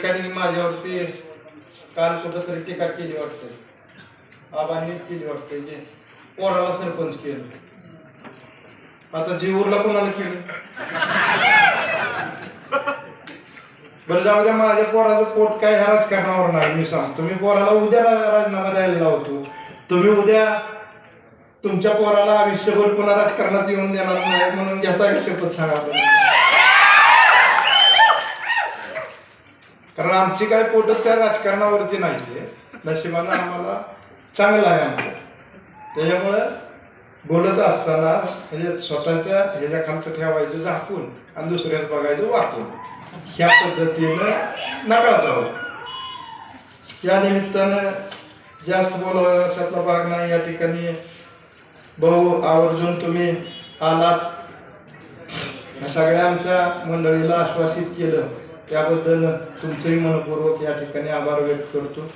ठिकाणी माझ्यावरती काल कुठंतरी टीका केली वाटते. आबांनी केली वाटते जे पोराला सरपंच केलं. आता जीवरला कोणाला केलं? बरं जाऊ द्या माझ्या पोराचं पोट काय ह्या राजकारणावर नाही मी सांगतो. मी पोराला उद्या राजीनामा द्यायला लावतो. तुम्ही उद्या तुमच्या पोराला आयुष्यभर पुन्हा राजकारणात येऊन देणार नाही म्हणून घेता शपथ सांगा कारण आमची काय पोट त्या राजकारणावरती नाहीये. नशिबानं आम्हाला चांगलं आहे आमचं. त्याच्यामुळं बोलत असताना म्हणजे स्वतःच्या ह्याच्या खालचं ठेवायचं झाकून आणि दुसऱ्याच बघायचं वाकून. ह्या पद्धतीनं नका जाऊ. या निमित्तानं जास्त बोलावशातला भाग नाही. या ठिकाणी भाऊ आवर्जून तुम्ही आलात. सगळ्या आमच्या मंडळीला आश्वासित केलं. त्याबद्दल तुमचेही मनपूर्वक या ठिकाणी आभार व्यक्त करतो.